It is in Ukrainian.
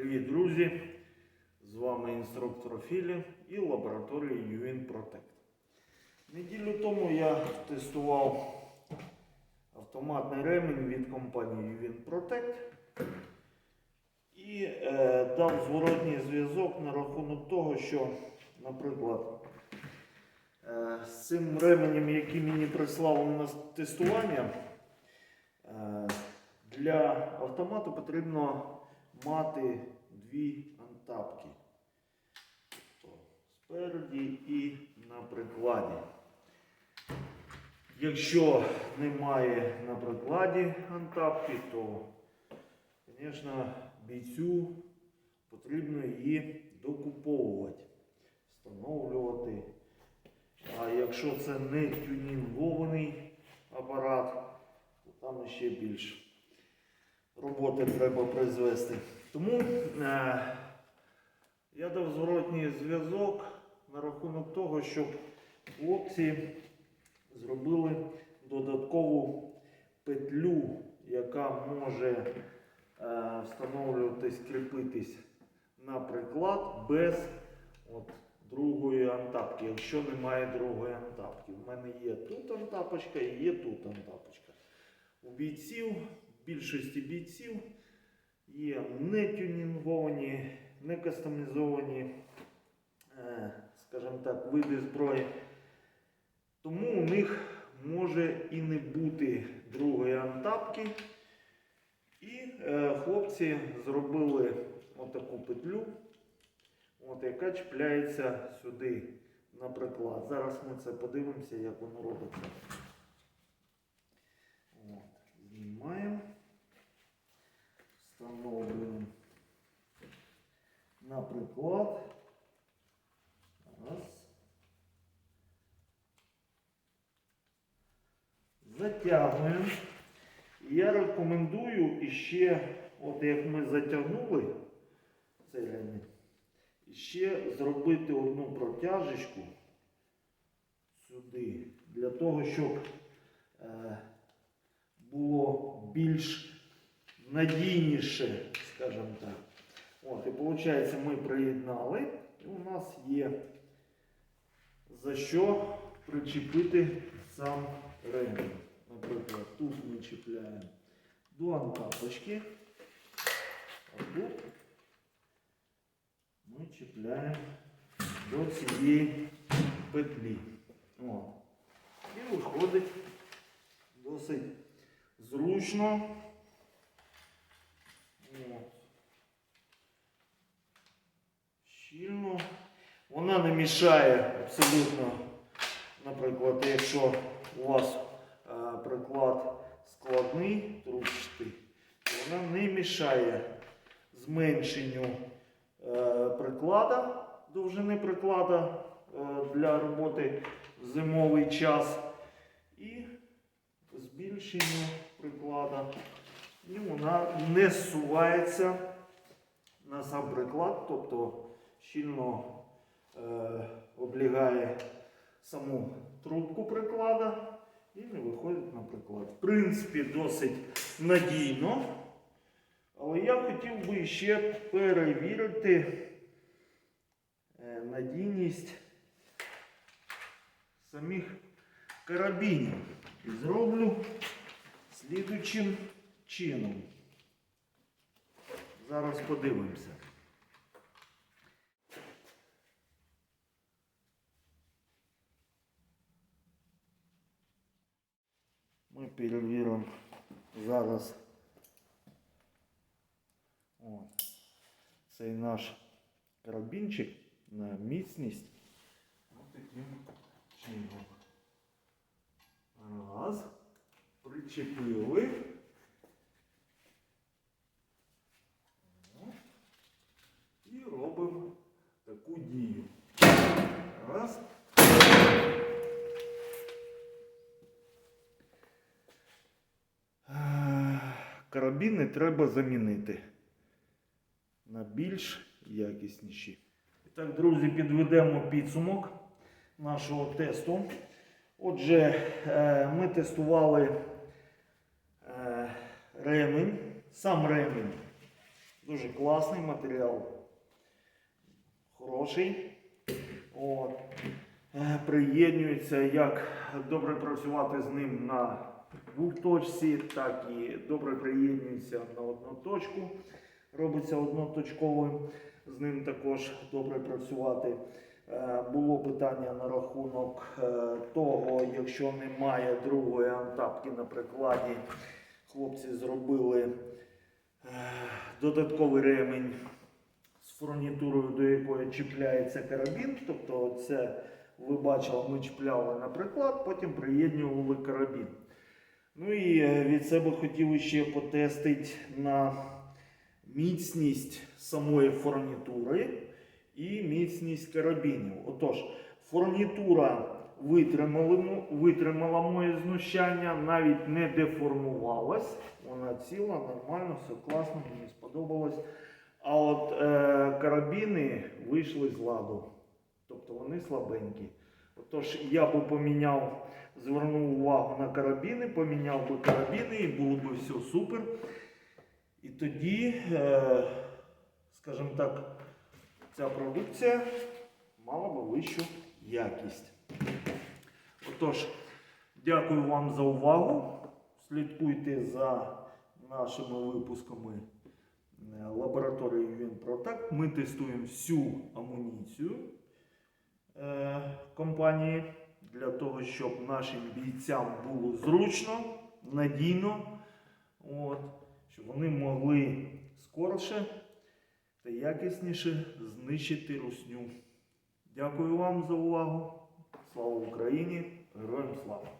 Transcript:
Привіт, друзі! З вами інструктор Філі і лабораторія UN Protect. Неділю тому я тестував автоматний ремінь від компанії UN Protect і е, дав зворотній зв'язок на рахунок того, що, наприклад, е, з цим ременем, який мені прислав на тестування, е, для автомату потрібно мати дві антапки. Тобто спереді і на прикладі. Якщо немає на прикладі антапки, то, звісно, бійцю потрібно її докуповувати, встановлювати. А якщо це не тюнінгований апарат, то там ще більше роботи треба призвести. Тому е, я дав зворотній зв'язок на рахунок того, щоб хлопці зробили додаткову петлю, яка може е, встановлюватись, кріпитись на приклад без от, другої антапки, якщо немає другої антапки. У мене є тут антапочка і є тут антапочка. У бійців, більшості бійців є не тюнінговані, не кастомізовані, е, скажімо так, види зброї. Тому у них може і не бути другої антапки. І е, хлопці зробили отаку петлю, от, яка чіпляється сюди на приклад. Зараз ми це подивимося, як воно робиться. Приклад. Раз. Затягуємо. Я рекомендую іще, от як ми затягнули цей ремінь, ще зробити одну протяжечку сюди, для того, щоб е, було більш надійніше, скажімо так. От, і виходить, ми приєднали, і у нас є за що причепити сам ремінь. Наприклад, тут ми чіпляємо до антапочки, а тут ми чіпляємо до цієї петлі. О. І виходить досить зручно. От. Щільно. Вона не мішає абсолютно, наприклад, якщо у вас е, приклад складний, трубчатий, вона не мішає зменшенню е, приклада, довжини приклада е, для роботи в зимовий час і збільшенню приклада. І вона не зсувається на сам приклад, тобто щільно е, облягає саму трубку приклада і не виходить на приклад. В принципі, досить надійно. Але я хотів би ще перевірити е, надійність самих карабінів. І зроблю слідучим чином. Зараз подивимося. Ми перевіримо зараз от, цей наш карабінчик на міцність. Ось таким чином. Раз. Причепили. І робимо таку дію. Раз. Е, Карабіни треба замінити на більш якісніші. І так, друзі, підведемо підсумок нашого тесту. Отже, е, ми тестували е, ремень, сам ремень Дуже класний матеріал. Хороший. От. Е, Приєднюється, як добре працювати з ним на двохточці, так і добре приєднюється на одну точку. Робиться одноточковим. З ним також добре працювати. Е, Було питання на рахунок е, того, якщо немає другої антапки на прикладі, хлопці зробили е, додатковий ремінь з фурнітурою, до якої чіпляється карабін. Тобто, це ви бачили, ми чіпляли на приклад, потім приєднювали карабін. Ну і е, від себе хотів ще потестити на міцність самої фурнітури і міцність карабінів. Отож, фурнітура витримала, витримала моє знущання, навіть не деформувалась. Вона ціла, нормально, все класно, мені сподобалось. А от е, карабіни вийшли з ладу. Тобто вони слабенькі. Отож, я би поміняв, звернув увагу на карабіни, поміняв би карабіни і було б все супер. І тоді, е, скажімо так, ця продукція мала би вищу якість. Отож, дякую вам за увагу. Слідкуйте за нашими випусками е, лабораторії UNProtect. Ми тестуємо всю амуніцію компанії для того, щоб нашим бійцям було зручно, надійно, от, щоб вони могли скорше та якісніше знищити русню. Дякую вам за увагу. Слава Україні! Героям слава!